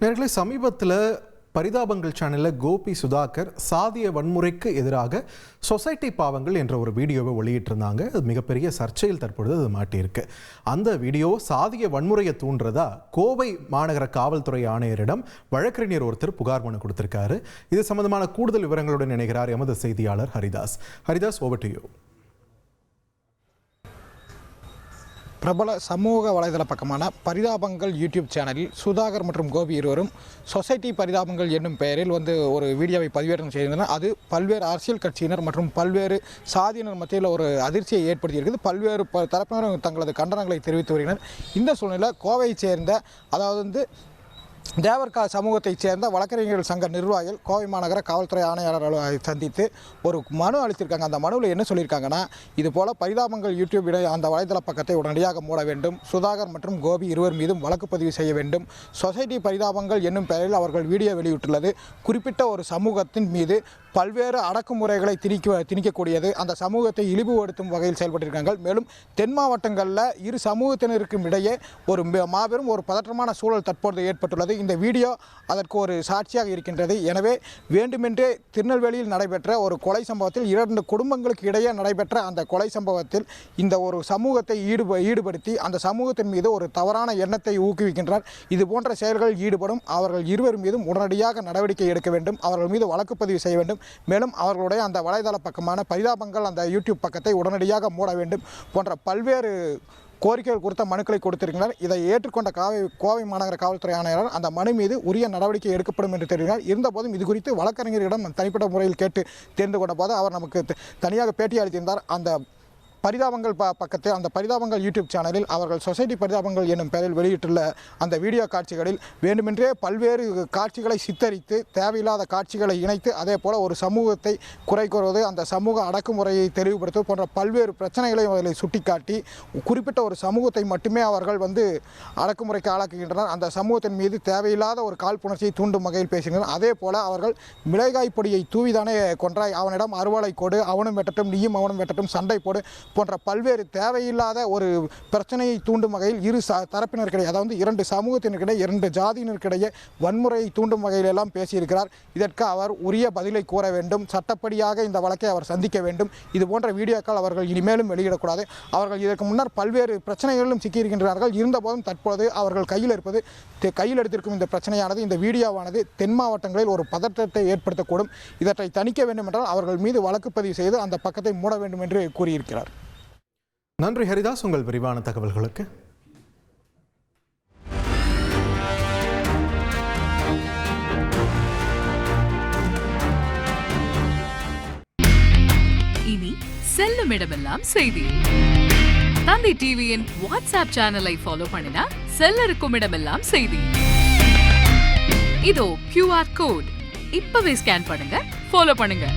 நேர்களை சமீபத்தில் பரிதாபங்கள் சேனலில் கோபி சுதாகர் சாதிய வன்முறைக்கு எதிராக சொசைட்டி பாவங்கள் என்ற ஒரு வீடியோவை வெளியிட்டிருந்தாங்க. அது மிகப்பெரிய சர்ச்சையில் தற்பொழுது அது மாட்டியிருக்கு. அந்த வீடியோ சாதிய வன்முறையை தூண்டுறதா கோவை மாநகர காவல்துறை ஆணையரிடம் வழக்கறிஞர் ஒருத்தர் புகார் மனு கொடுத்திருக்காரு. இது சம்பந்தமான கூடுதல் விவரங்களுடன் இணைகிறார் எமது செய்தியாளர் Haridas. Haridas over to you பிரபல சமூக வலைதள பக்கமான பரிதாபங்கள் யூடியூப் சேனலில் சுதாகர் மற்றும் கோபி இருவரும் சொசைட்டி பரிதாபங்கள் என்னும் பெயரில் வந்து ஒரு வீடியோவை பதிவேற்றம் செய்திருந்தனர். அது பல்வேறு அரசியல் கட்சியினர் மற்றும் பல்வேறு சாதியினர் மத்தியில் ஒரு அதிர்ச்சியை ஏற்படுத்தியிருக்கிறது. பல்வேறு ப தரப்பினரும் தங்களது கண்டனங்களை தெரிவித்து வருகின்றனர். இந்த சூழ்நிலையில் கோவையைச் சேர்ந்த அதாவது வந்து தேவர்கா சமூகத்தைச் சேர்ந்த வழக்கறிஞர்கள் சங்க நிர்வாகிகள் கோவை மாநகர காவல்துறை ஆணையாளர் அலுவலகத்தை சந்தித்து ஒரு மனு அளித்திருக்காங்க. அந்த மனுவில் என்ன சொல்லியிருக்காங்கன்னா இதுபோல் பரிதாபங்கள் யூடியூப் இடைய அந்த வலைதள பக்கத்தை உடனடியாக மூட வேண்டும். சுதாகர் மற்றும் கோபி இருவர் மீதும் வழக்கு பதிவு செய்ய வேண்டும். சொசைட்டி பரிதாபங்கள் என்னும் பெயரில் அவர்கள் வீடியோ வெளியிட்டுள்ளது. குறிப்பிட்ட ஒரு சமூகத்தின் மீது பல்வேறு அடக்குமுறைகளை திணிக்க திணிக்கக்கூடியது. அந்த சமூகத்தை இழிவுபடுத்தும் வகையில் செயல்பட்டிருக்காங்க. மேலும் தென் மாவட்டங்களில் இரு சமூகத்தினருக்கும் இடையே ஒரு மாபெரும் ஒரு பதற்றமான சூழல் தற்போது ஏற்பட்டுள்ளது. இந்த வீடியோ அதற்கு ஒரு சாட்சியாக இருக்கின்றது. எனவே வேண்டுமென்றே திருநெல்வேலியில் நடைபெற்ற ஒரு கொலை சம்பவத்தில் இரண்டு குடும்பங்களுக்கு இடையே நடைபெற்ற அந்த கொலை சம்பவத்தில் இந்த ஒரு சமூகத்தை ஈடுப ஈடுபடுத்தி அந்த சமூகத்தின் மீது ஒரு தவறான எண்ணத்தை ஊக்குவிக்கின்றார். இது போன்ற செயல்களில் ஈடுபடும் அவர்கள் இருவர் மீதும் உடனடியாக நடவடிக்கை எடுக்க வேண்டும். அவர்கள் மீது வழக்கு பதிவு செய்ய வேண்டும். மேலும் அவர்களுடைய அந்த வலைதள பக்கமான பரிதாபங்கள் அந்த யூடியூப் பக்கத்தை உடனடியாக மூட வேண்டும் போன்ற பல்வேறு கோரிக்கைகள் கொடுத்த மனுக்களை கொடுத்திருக்கிறார். இதை ஏற்றுக்கொண்ட காவை கோவை மாநகர காவல்துறை ஆணையாளர் அந்த மனு மீது உரிய நடவடிக்கை எடுக்கப்படும் என்று தெரிவித்தார் இருந்தபோதும் இது குறித்து வழக்கறிஞரிடம் தனிப்பட்ட முறையில் கேட்டு தெரிந்து கொண்ட போது அவர் நமக்கு த- தனியாக பேட்டி அளித்திருந்தார். அந்த பரிதாபங்கள் ப பக்கத்தில் அந்த பரிதாபங்கள் யூடியூப் சேனலில் அவர்கள் சொசைட்டி பரிதாபங்கள் என்னும் பெயரில் வெளியிட்டுள்ள அந்த வீடியோ காட்சிகளில் வேண்டுமென்றே பல்வேறு காட்சிகளை சித்தரித்து தேவையில்லாத காட்சிகளை இணைத்து அதே போல் ஒரு சமூகத்தை குறை கூறுவது அந்த சமூக அடக்குமுறையை தெளிவுபடுத்துவது போன்ற பல்வேறு பிரச்சனைகளையும் அதில் சுட்டிக்காட்டி குறிப்பிட்ட ஒரு சமூகத்தை மட்டுமே அவர்கள் வந்து அடக்குமுறைக்கு ஆளாக்குகின்றனர். அந்த சமூகத்தின் மீது தேவையில்லாத ஒரு காழ்ப்புணர்ச்சியை தூண்டும் வகையில் பேசுகின்றனர். அதே போல அவர்கள் மிளகாய் பொடியை தூவிதானே கொன்றாய் அவனிடம் அறுவாளை கொடு அவனும் வெட்டட்டும் நீயும் அவனும் வெட்டட்டும் சண்டை போடு போன்ற பல்வேறு தேவையில்லாத ஒரு பிரச்சனையை தூண்டும் வகையில் இரு ச தரப்பினருக்கிடையே அதாவது இரண்டு சமூகத்தினருக்கிடையே இரண்டு ஜாதியினருக்கிடையே வன்முறையை தூண்டும் வகையில் எல்லாம் பேசியிருக்கிறார். இதற்கு அவர் உரிய பதிலை கூற வேண்டும். சட்டப்படியாக இந்த வழக்கை அவர் சந்திக்க வேண்டும். இது போன்ற வீடியோக்கள் அவர்கள் இனிமேலும் வெளியிடக்கூடாது. அவர்கள் இதற்கு முன்னர் பல்வேறு பிரச்சனைகளிலும் சிக்கியிருக்கின்றார்கள். இருந்தபோதும் தற்போது அவர்கள் கையில் இருப்பது கையில் எடுத்திருக்கும் இந்த பிரச்சனையானது இந்த வீடியோவானது தென் மாவட்டங்களில் ஒரு பதற்றத்தை ஏற்படுத்தக்கூடும். இதற்றை தணிக்க வேண்டும் என்றால் அவர்கள் மீது வழக்கு பதிவு செய்து அந்த பக்கத்தை மூட வேண்டும் என்று கூறியிருக்கிறார். நன்றி ஹரிதாஸ் உங்கள் விரிவான தகவல்களுக்கு. இனி செல்லும் இடமெல்லாம் செய்தி. தந்தி டிவியின் வாட்ஸ்அப் சேனலை ஃபாலோ பண்ணினா செல்ல இருக்கும் இடமெல்லாம் செய்தி. இதோ கியூஆர் கோட் இப்பவே ஸ்கேன் பண்ணுங்க ஃபாலோ பண்ணுங்க.